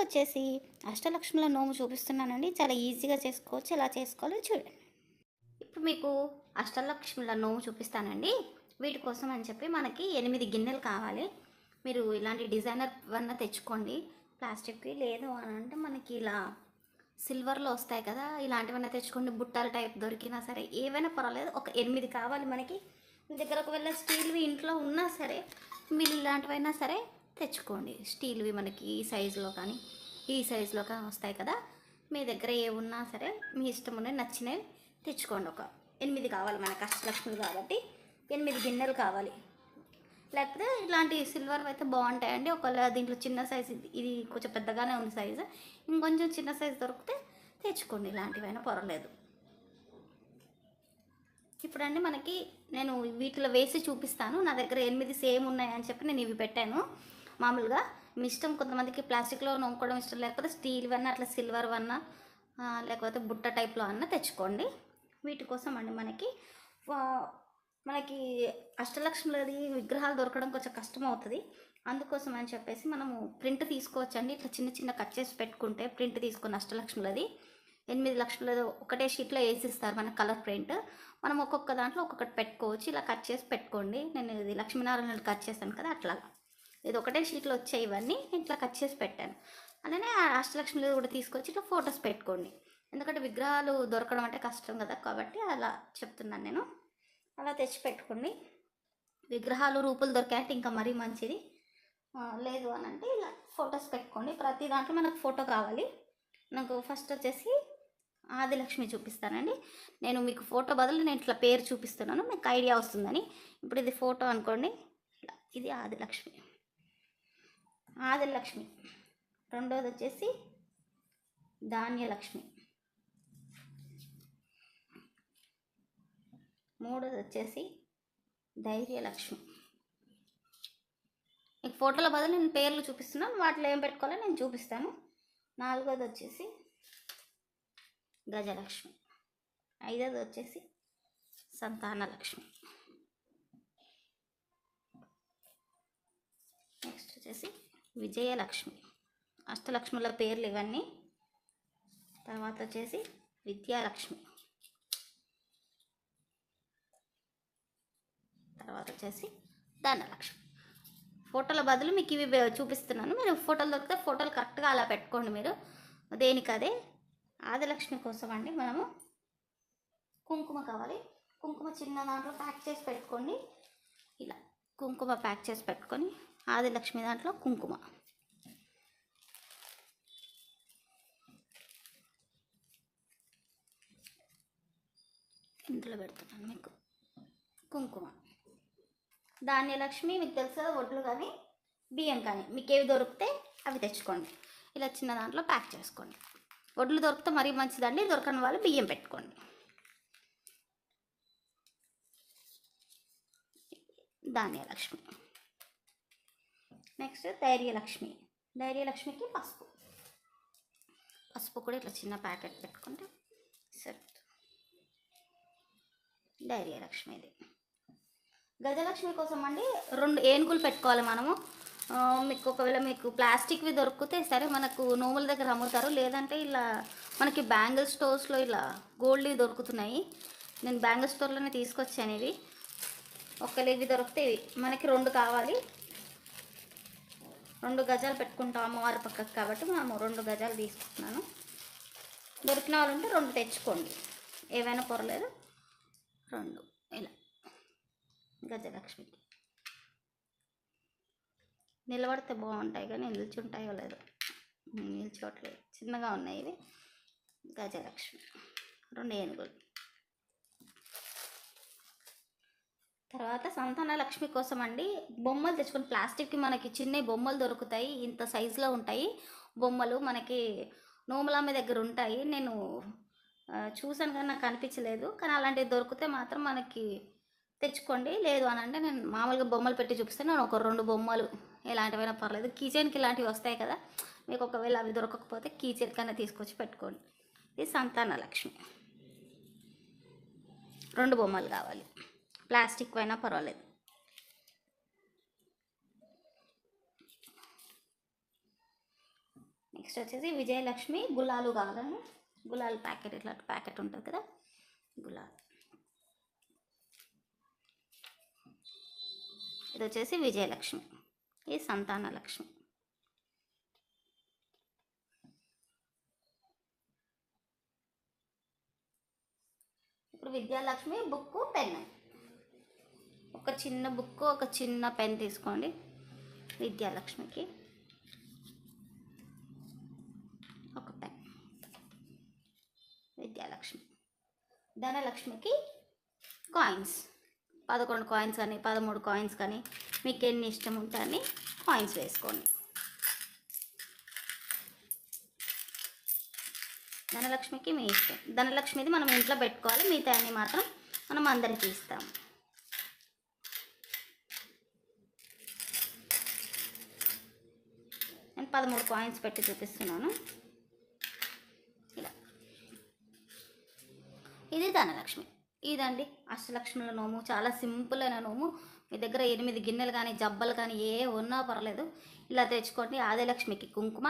వచ్చేసి అష్టలక్ష్ముల నోము చూపిస్తున్నానండి. చాలా ఈజీగా చేసుకోవచ్చు. ఎలా చేసుకోవాలో చూడండి. ఇప్పుడు మీకు అష్టలక్ష్ముల నోము చూపిస్తానండి. వీటి కోసం అని చెప్పి మనకి ఎనిమిది గిన్నెలు కావాలి. మీరు ఇలాంటి డిజైనర్ వన్న తెచ్చుకోండి. ప్లాస్టిక్వి లేదు అని అంటే మనకి ఇలా సిల్వర్లో వస్తాయి కదా ఇలాంటివన్నీ తెచ్చుకోండి. బుట్టాల టైప్ దొరికినా సరే ఏవైనా పర్వాలేదు. ఒక ఎనిమిది కావాలి మనకి. మీ దగ్గర ఒకవేళ స్టీల్వి ఇంట్లో ఉన్నా సరే మీరు ఇలాంటివైనా సరే తెచ్చుకోండి. స్టీల్వి మనకి ఈ సైజులో కానీ ఈ సైజులో కానీ వస్తాయి కదా. మీ దగ్గర ఏ ఉన్నా సరే మీ ఇష్టం ఉన్న నచ్చినవి తెచ్చుకోండి ఒక ఎనిమిది కావాలి మనకి అష్టలక్ష్ములు కాబట్టి. ఎనిమిది గిన్నెలు కావాలి. లేకపోతే ఇలాంటి సిల్వర్ అయితే బాగుంటాయండి. ఒకవేళ దీంట్లో చిన్న సైజు ఇది- ఇది కొంచెం పెద్దగానే ఉంది సైజు ఇంకొంచెం చిన్న సైజు దొరికితే తెచ్చుకోండి. ఇలాంటివైనా పర్వాలేదు. ఇప్పుడండి మనకి నేను వీటిలో వేసి చూపిస్తాను. నా దగ్గర ఎనిమిది సేమ్ ఉన్నాయని చెప్పి నేను ఇవి పెట్టాను. మామూలుగా మీ ఇష్టం కొంతమందికి ప్లాస్టిక్లో నొమ్ముకోవడం ఇష్టం లేకపోతే స్టీల్ వన్న అట్లా సిల్వర్ వన్న లేకపోతే బుట్ట టైప్లో అన్న తెచ్చుకోండి. వీటి కోసం అండి మనకి మనకి అష్టలక్ష్ములది విగ్రహాలు దొరకడం కొంచెం కష్టం అవుతుంది అందుకోసం అని చెప్పేసి మనము ప్రింట్ తీసుకోవచ్చండి. ఇట్లా చిన్న చిన్న కట్ చేసి పెట్టుకుంటే ప్రింట్ తీసుకున్న అష్టలక్ష్ములది. ఎనిమిది లక్షలు ఒకటే షీట్లో వేసిస్తారు మన కలర్ ప్రింట్. మనం ఒక్కొక్క దాంట్లో ఒక్కొక్కటి పెట్టుకోవచ్చు. ఇలా కట్ చేసి పెట్టుకోండి. నేను ఇది లక్ష్మీనారాయణ కట్ చేస్తాను కదా అట్లా. ఇది ఒకటే షీట్లో వచ్చాయి ఇవన్నీ ఇట్లా కట్ చేసి పెట్టాను. అలానే ఆ కూడా తీసుకొచ్చి ఇట్లా ఫొటోస్ పెట్టుకోండి. ఎందుకంటే విగ్రహాలు దొరకడం అంటే కష్టం కదా కాబట్టి అలా చెప్తున్నాను నేను. అలా తెచ్చి పెట్టుకోండి. విగ్రహాలు రూపులు దొరికాయంటే ఇంకా మరీ మంచిది. లేదు అని అంటే ఇలా ఫొటోస్ పెట్టుకోండి. ప్రతి దాంట్లో మనకు ఫోటో కావాలి. నాకు ఫస్ట్ వచ్చేసి ఆదిలక్ష్మి చూపిస్తానండి. నేను మీకు ఫోటో బదులు నేను ఇట్లా పేరు చూపిస్తున్నాను. మీకు ఐడియా వస్తుందని. ఇప్పుడు ఇది ఫోటో అనుకోండి. ఇలా ఇది ఆదిలక్ష్మి. ఆదిలక్ష్మి. రెండోది వచ్చేసి ధాన్యలక్ష్మి. మూడోది వచ్చేసి ధైర్యలక్ష్మి. మీకు ఫోటోల బదులు నేను పేర్లు చూపిస్తున్నాను వాటిలో ఏం పెట్టుకోవాలో నేను చూపిస్తాను. నాలుగోది వచ్చేసి గజలక్ష్మి. ఐదోది వచ్చేసి సంతానలక్ష్మి. నెక్స్ట్ వచ్చేసి విజయలక్ష్మి. అష్టలక్ష్ముల పేర్లు ఇవన్నీ. తర్వాత వచ్చేసి విద్యాలక్ష్మి. తర్వాత వచ్చేసి ధనలక్ష్మి. ఫోటోల బదులు మీకు ఇవి చూపిస్తున్నాను. మీరు ఫోటోలు దొరికితే ఫోటోలు కరెక్ట్గా అలా పెట్టుకోండి మీరు. దేనికి అదే? ఆదిలక్ష్మి కోసం అండి మనము కుంకుమ కావాలి. కుంకుమ చిన్న దాంట్లో ప్యాక్ చేసి పెట్టుకోండి. ఇలా కుంకుమ ప్యాక్ చేసి పెట్టుకొని ఆదిలక్ష్మి దాంట్లో కుంకుమ. ఇందులో పెడుతున్నాను మీకు. కుంకుమ. ధాన్యలక్ష్మి మీకు తెలుసు వడ్లు కానీ బియ్యం కానీ మీకు ఏవి దొరికితే అవి తెచ్చుకోండి. ఇలా చిన్న దాంట్లో ప్యాక్ చేసుకోండి. వడ్లు దొరికితే మరీ మంచిదండి దొరకని వాళ్ళు బియ్యం పెట్టుకోండి. ధాన్యలక్ష్మి. నెక్స్ట్ ధైర్యలక్ష్మి ధైర్యలక్ష్మికి పసుపు. పసుపు కూడా ఇట్లా చిన్న ప్యాకెట్ పెట్టుకుంటే సరిపోతుంది. ధైర్యలక్ష్మి ఇది గజలక్ష్మి కోసం అండి రెండు ఏనుగులు పెట్టుకోవాలి మనము. మీకు ఒకవేళ మీకు ప్లాస్టిక్వి దొరికితే సరే మనకు నోముల దగ్గర అమ్ముతారు. లేదంటే ఇలా మనకి బ్యాంగిల్ స్టోర్స్లో ఇలా గోల్డ్వి దొరుకుతున్నాయి. నేను బ్యాంగిల్ స్టోర్లోనే తీసుకొచ్చాను ఇవి. ఒకవేళ ఇవి దొరికితే ఇవి. మనకి రెండు కావాలి. రెండు గజాలు పెట్టుకుంటాం అమ్మవారి పక్కకు కాబట్టి మేము రెండు గజాలు తీసుకుంటున్నాను. దొరికిన వాళ్ళు ఉంటే రెండు తెచ్చుకోండి. ఏవైనా పర్లేదు రెండు. ఇలా. గజలక్ష్మికి నిలబడితే బాగుంటాయి కానీ నిల్చుంటాయో లేదో నిల్చోట్లేదు చిన్నగా ఉన్నాయి ఇవి. గజలక్ష్మి. రెండు ఏనుగులు. తర్వాత సంతాన లక్ష్మి కోసం అండి బొమ్మలు తెచ్చుకొని ప్లాస్టిక్కి మనకి చిన్న బొమ్మలు దొరుకుతాయి ఇంత సైజులో ఉంటాయి. బొమ్మలు మనకి నోములమ్మ దగ్గర ఉంటాయి. నేను చూసాను కానీ నాకు అనిపించలేదు. కానీ అలాంటివి దొరికితే మాత్రం మనకి తెచ్చుకోండి. లేదు అని అంటే నేను మామూలుగా బొమ్మలు పెట్టి చూపిస్తే నేను ఒక రెండు బొమ్మలు ఎలాంటివైనా పర్లేదు. కిచెన్కి ఇలాంటివి వస్తాయి కదా. మీకు ఒకవేళ అవి దొరకకపోతే కిచెన్ కన్నా తీసుకొచ్చి పెట్టుకోండి. ఇది సంతాన లక్ష్మి. రెండు బొమ్మలు కావాలి. ప్లాస్టిక్ అయినా పర్వాలేదు. నెక్స్ట్ వచ్చేసి విజయలక్ష్మి గులాలు కావాలండి గులాల్ ప్యాకెట్ ఇట్లా ప్యాకెట్ ఉంటుంది కదా. గులాల్. ఇది వచ్చేసి విజయలక్ష్మి. ఇది సంతాన లక్ష్మి ఇప్పుడు విద్యాలక్ష్మి బుక్ పెన్ ఒక చిన్న బుక్ ఒక చిన్న పెన్ తీసుకోండి. విద్యాలక్ష్మికి. ఒక పెన్. విద్యాలక్ష్మి. ధనలక్ష్మికి కాయిన్స్. పదకొండు కాయిన్స్ కానీ పదమూడు కాయిన్స్ కానీ మీకు ఎన్ని ఇష్టం ఉంటే అన్ని కాయిన్స్ వేసుకోండి. ధనలక్ష్మికి మీ ఇష్టం. ధనలక్ష్మిది మనం ఇంట్లో పెట్టుకోవాలి మిగతా అన్ని మాత్రం మనం అందరికీ ఇస్తాం. పదమూడు కాయిన్స్ పెట్టి చూపిస్తున్నాను. ఇలా. ఇది ధనలక్ష్మి. ఇదండి అష్టలక్ష్ముల నోము. చాలా సింపుల్ అయిన నోము. మీ దగ్గర ఎనిమిది గిన్నెలు కానీ జబ్బలు కానీ ఏ ఉన్నా పర్లేదు. ఇలా తెచ్చుకోండి. ఆదిలక్ష్మికి కుంకుమ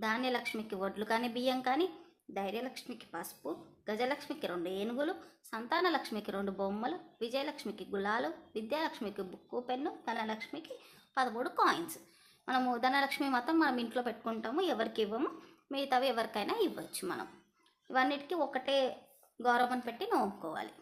ధాన్యలక్ష్మికి వడ్లు కానీ బియ్యం కానీ ధైర్యలక్ష్మికి పసుపు గజలక్ష్మికి రెండు ఏనుగులు సంతానలక్ష్మికి రెండు బొమ్మలు విజయలక్ష్మికి గులాలు విద్యాలక్ష్మికి బుక్కు పెన్ను ధనలక్ష్మికి పదమూడు కాయిన్స్. మనము ధనలక్ష్మి మాత్రం మనం ఇంట్లో పెట్టుకుంటాము ఎవరికి ఇవ్వము. మిగతావి ఎవరికైనా ఇవ్వచ్చు మనం. ఇవన్నిటికీ ఒకటే గౌరవం పెట్టి నోముకోవాలి